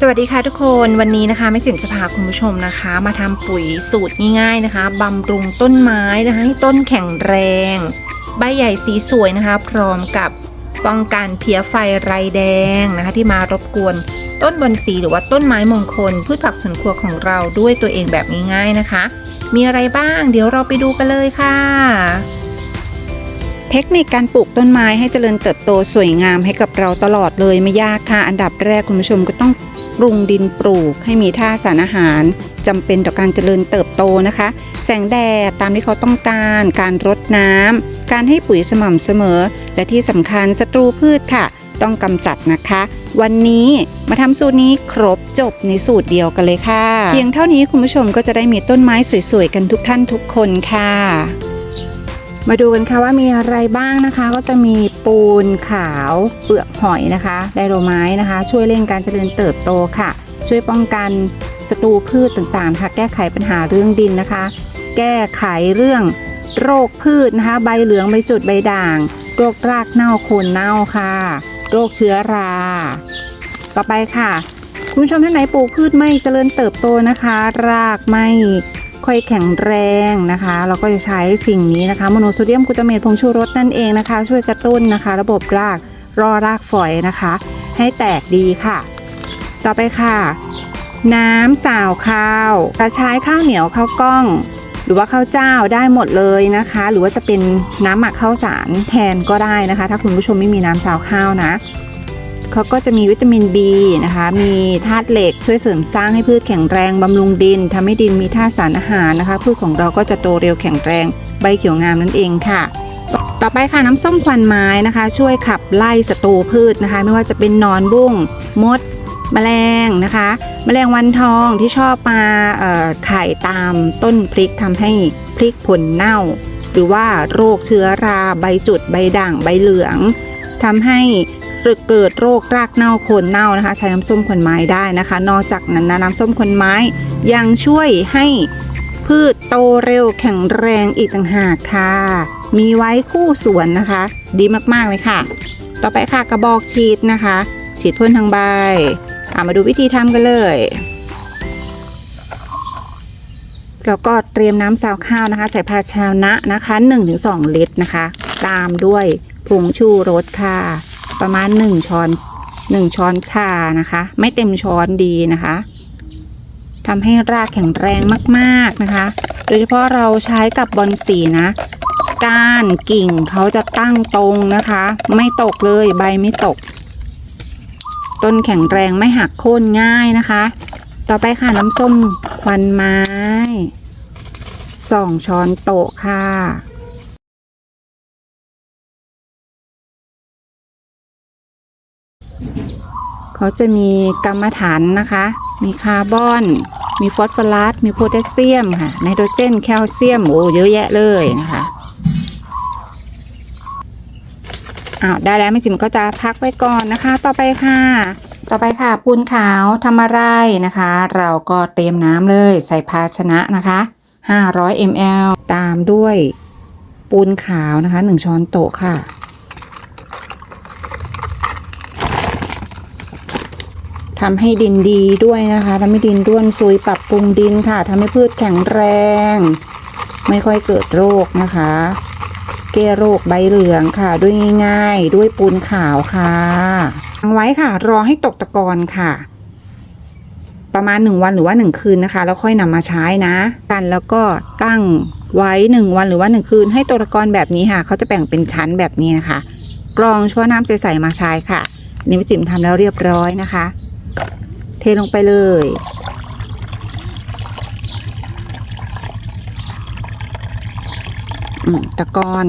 สวัสดีค่ะทุกคนวันนี้นะคะแม่สิมจะพาคุณผู้ชมนะคะ มาทำปุ๋ยสูตรง่ายๆนะคะบำรุงต้นไม้นะคะให้ต้นแข็งแรง ใบใหญ่สีสวยนะคะ พร้อมกับป้องกันเพี้ยไฟไรแดงนะคะ ที่มารบกวนต้นบอนสีหรือว่าต้นไม้มงคล พืชผักสวนครัวของเราด้วยตัวเองแบบง่ายๆนะคะ มีอะไรบ้าง เดี๋ยวเราไปดูกันเลยค่ะ เทคนิคการปลูกต้นไม้ให้เจริญเติบโตสวยงามให้กับเราตลอดเลยไม่ยากค่ะ อันดับแรกคุณผู้ชมก็ต้องปรุงดินปลูกให้มีท่าสารอาหารจำเป็นต่อการเจริญเติบโตนะคะ แสงแดดตามที่เขาต้องการ การรดน้ำการให้ปุ๋ยสม่ำเสมอ และที่สำคัญศัตรูพืชค่ะ ต้องกำจัดนะคะ วันนี้มาทำสูตรนี้ครบจบในสูตรเดียวกันเลยค่ะ เพียงเท่านี้คุณผู้ชมก็จะได้มีต้นไม้สวยๆกันทุกท่านทุกคนค่ะ มาดูกันค่ะว่ามีอะไรบ้างนะคะ ก็จะมีปูนขาวเปลือกหอยนะคะไดโรไม้นะคะ ช่วยเร่งการเจริญเติบโตค่ะ ช่วยป้องกันศัตรูพืชต่างๆค่ะแก้ไขปัญหาเรื่องดินนะคะ แก้ไขเรื่องโรคพืชนะคะ ใบเหลืองใบจุดใบด่าง โรครากเน่าโคนเน่าค่ะ โรคเชื้อรา ต่อไปค่ะ คุณผู้ชมท่านไหนปลูกพืชไม่เจริญเติบโตนะคะ รากไม่ ค่อยแข็งแรงนะคะ เราก็จะใช้สิ่งนี้นะคะโมโนโซเดียมกลูตาเมตผงชูรสนั่นเองนะคะ ช่วยกระตุ้นนะคะ ระบบรากรอรากฝอยนะคะ ให้แตกดีค่ะ ต่อไปค่ะ น้ำสาวข้าวกระชายข้าวเหนียวข้าวกล้อง หรือว่าข้าวเจ้าได้หมดเลยนะคะ หรือว่าจะเป็นน้ำหมักข้าวสารแทนก็ได้นะคะ ถ้าคุณผู้ชมไม่มีน้ำสาวข้าวนะ เขาก็จะมีวิตามิน B นะคะ มีธาตุเหล็กช่วยเสริมสร้างให้พืชแข็งแรงบำรุงดินทำให้ดินมีธาตุสารอาหารนะคะ พืชของเราก็จะโตเร็วแข็งแรง ใบเขียวงามนั่นเองค่ะต่อไปค่ะน้ำส้มควันไม้นะคะ ช่วยขับไล่ศัตรูพืชนะคะ ไม่ว่าจะเป็นนอนบุ้งมดแมลงนะคะแมลงวันทองที่ชอบมาไข่ตามต้นพริกทำให้พริกผลเน่า หรือว่าโรคเชื้อราใบจุดใบด่างใบเหลืองทำให้ เกิดโรครากเน่าโคนเน่านะคะ ใช้น้ำส้มคนไม้ได้นะคะ นอกจากนั้นนะน้ำส้มคนไม้ยังช่วยให้พืชโตเร็วแข็งแรงอีกต่างหากค่ะ มีไว้คู่สวนนะคะ ดีมากๆเลยค่ะ ต่อไปค่ะกระบอกฉีดนะคะ ฉีดพ่นทางใบอะมาดูวิธีทำกันเลยแล้วก็เตรียมน้ำซาวข้าวนะคะ ใส่ภาชนะนะคะ 1-2 ลิตรนะคะ ตามด้วยผงชูรสค่ะ ประมาณ1ช้อน1ช้อนชานะคะ ไม่เต็มช้อนดีนะคะทำให้รากแข็งแรงมากๆนะคะ โดยเฉพาะเราใช้กับบอนสีนะก้านกิ่งเขาจะตั้งตรงนะคะ ไม่ตกเลยใบไม่ตก ต้นแข็งแรงไม่หักโค่นง่ายนะคะ ต่อไปค่ะน้ำส้มควันไม้สองช้อนโต๊ะค่ะ เขาจะมีกรรมฐานนะคะ มีคาร์บอน มีฟอสฟอรัส มีโพแทสเซียมค่ะ ไนโตรเจน แคลเซียม โอ้เยอะแยะเลยนะคะอ้าวได้แล้วไม่สิมก็จะพักไว้ก่อนนะคะ ต่อไปค่ะ ต่อไปค่ะ ปูนขาวทำอะไรนะคะ เราก็เตรียมน้ำเลยใส่ภาชนะนะคะ 500 ml ตามด้วยปูนขาวนะคะ 1 ช้อนโต๊ะค่ะ ทำให้ดินดีด้วยนะคะทำให้ดินด้วนซุยปรับปรุงดินค่ะทำให้พืชแข็งแรง ไม่ค่อยเกิดโรคนะคะ แก้โรคใบเหลืองค่ะ ด้วยง่าย ๆ ด้วยปูนขาวค่ะวางไว้ค่ะ รอให้ตกตะกอนค่ะ ประมาณหนึ่งวันหรือว่าหนึ่งคืนนะคะ แล้วค่อยนำมาใช้นะ กันแล้วก็ตั้งไว้หนึ่งวันหรือว่าหนึ่งคืน ให้ตกตะกอนแบบนี้ค่ะ เขาจะแบ่งเป็นชั้นแบบนี้นะคะ กรองเฉพาะน้ำใสๆมาใช้ค่ะนนี่พี่จิ๋มทำแล้วเรียบร้อยนะคะ ลงไปเลยอืมตะกอน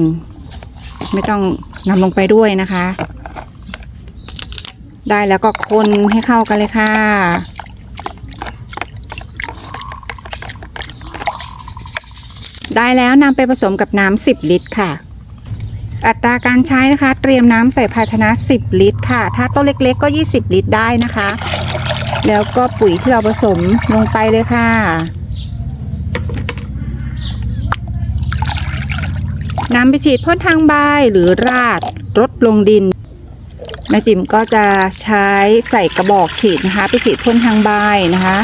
ไม่ต้องนำลงไปด้วยนะคะ ได้แล้วก็คนให้เข้ากันเลยค่ะได้แล้วนำไปผสมกับน้ำ10 ลิตรค่ะ อัตราการใช้นะคะ เตรียมน้ำใส่ภาชนะ 10 ลิตรค่ะ ถ้าต้นเล็กๆก็ 20 ลิตรได้นะคะ แล้วก็ปุ๋ยที่เราผสมลงไปเลยค่ะ นำไปฉีดพ่นทางใบหรือราดรดลงดินแม่จิ๋มก็จะใช้ใส่กระบอกฉีดนะคะ ไปฉีดพ่นทางใบนะคะ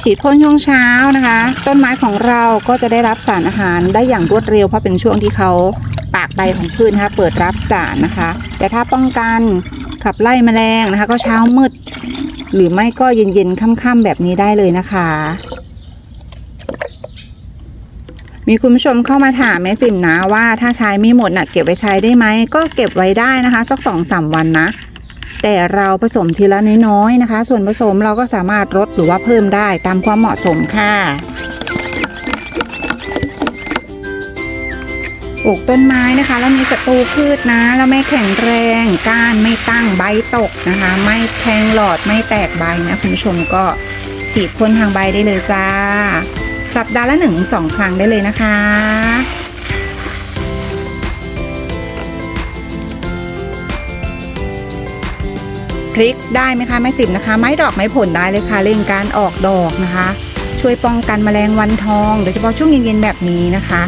ฉีดพ่นช่วงเช้านะคะ ต้นไม้ของเราก็จะได้รับสารอาหารได้อย่างรวดเร็วเพราะเป็นช่วงที่เขาปากใบของพืชนะคะ เปิดรับสารนะคะ แต่ถ้าป้องกันขับไล่แมลงนะคะ ก็เช้ามืดหรือไม่ก็เย็นๆค่ำๆแบบนี้ได้เลยนะคะ มีคุณผู้ชมเข้ามาถามแม่จิ๋มนะว่าถ้าใช้ไม่หมดน่ะเก็บไว้ใช้ได้ไหมก็เก็บไว้ได้นะคะ สักสองสามวันนะ แต่เราผสมทีละน้อยๆนะคะ ส่วนผสมเราก็สามารถลดหรือว่าเพิ่มได้ตามความเหมาะสมค่ะ ลูกต้นไม้นะคะ แล้วมีศัตรูพืชนะ แล้วไม่แข็งแรงก้านไม่ตั้งใบตกนะคะ ไม่แทงหลอดไม่แตกใบนะคุณผู้ชมก็ฉีดพ่นทางใบได้เลยจ้า สัปดาห์ละหนึ่งสองครั้งได้เลยนะคะพริกได้ไหมคะแม่จิ๋มนะคะ ไม้ดอกไม้ผลได้เลยค่ะเร่งการออกดอกนะคะ ช่วยป้องกันแมลงวันทอง โดยเฉพาะช่วงเย็นๆแบบนี้นะคะ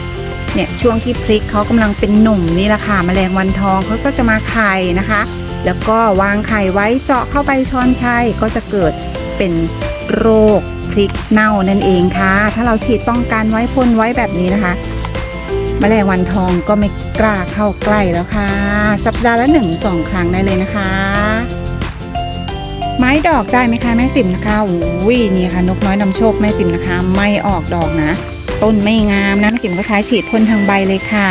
ช่วงที่พริกเขากำลังเป็นหนุ่มนี่แหละค่ะแมลงวันทองเขาก็จะมาไข่นะคะ แล้วก็วางไข่ไว้เจาะเข้าไปช้อนชัยก็จะเกิดเป็นโรคพริกเน่านั่นเองค่ะ ถ้าเราฉีดป้องกันไว้พ่นไว้แบบนี้นะคะแมลงวันทองก็ไม่กล้าเข้าใกล้แล้วค่ะ สัปดาห์ละหนึ่งสองครั้งได้เลยนะคะ ไม้ดอกได้ไหมคะแม่จิ๋มนะคะอุ้ยนี่ค่ะนกน้อยนำโชคแม่จิ๋มนะคะ ไม่ออกดอกนะ ต้นไม่งามนะแม่จิ๋มก็ใช้ฉีดพ่นทางใบเลยค่ะ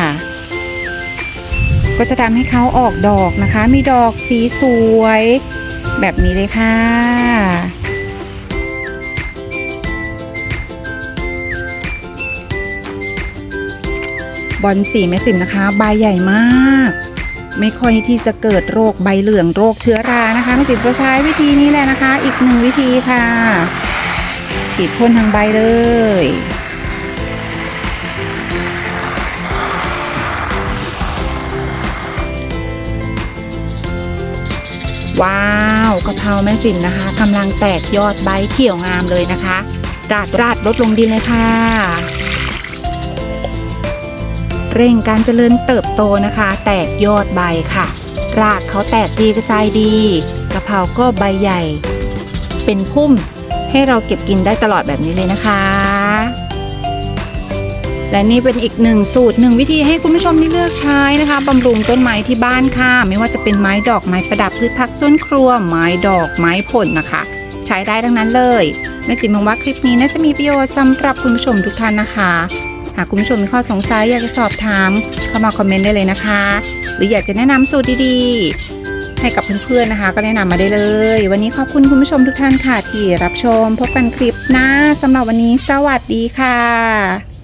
ก็จะทำให้เขาออกดอกนะคะ มีดอกสีสวย แบบนี้เลยค่ะบอลสีแม่จิ๋มนะคะ ใบใหญ่มาก ไม่ค่อยที่จะเกิดโรคใบเหลืองโรคเชื้อรานะคะแม่จิ๋มก็ใช้วิธีนี้แหละนะคะ อีกหนึ่งวิธีค่ะ ฉีดพ่นทางใบเลย ว้าวกะเพราแม่จิ๋มนะคะกำลังแตกยอดใบเขียวงามเลยนะคะราดราดลดลงดินเลยค่ะ เร่งการเจริญเติบโตนะคะ แตกยอดใบค่ะ รากเขาแตกดีกระจายดีกะเพราก็ใบใหญ่ เป็นพุ่มให้เราเก็บกินได้ตลอดแบบนี้เลยนะคะ และนี่เป็นอีกหนึ่งสูตรหนึ่งวิธีให้คุณผู้ชมได้เลือกใช้นะคะบำรุงต้นไม้ที่บ้านค่ะ ไม่ว่าจะเป็นไม้ดอกไม้ประดับพืชผักสวนครัว ไม้ดอกไม้ผลนะคะ ใช้ได้ทั้งนั้นเลยแม่จิ๋มมองว่าคลิปนี้น่าจะมีประโยชน์สำหรับคุณผู้ชมทุกท่านนะคะ หากคุณผู้ชมมีข้อสงสัยอยากจะสอบถามเข้ามาคอมเมนต์ได้เลยนะคะ หรืออยากจะแนะนำสูตรดีๆ ให้กับเพื่อนๆนะคะ ก็แนะนำมาได้เลย วันนี้ขอบคุณคุณผู้ชมทุกท่านค่ะที่รับชม พบกันคลิปหน้าสำหรับวันนี้สวัสดีค่ะ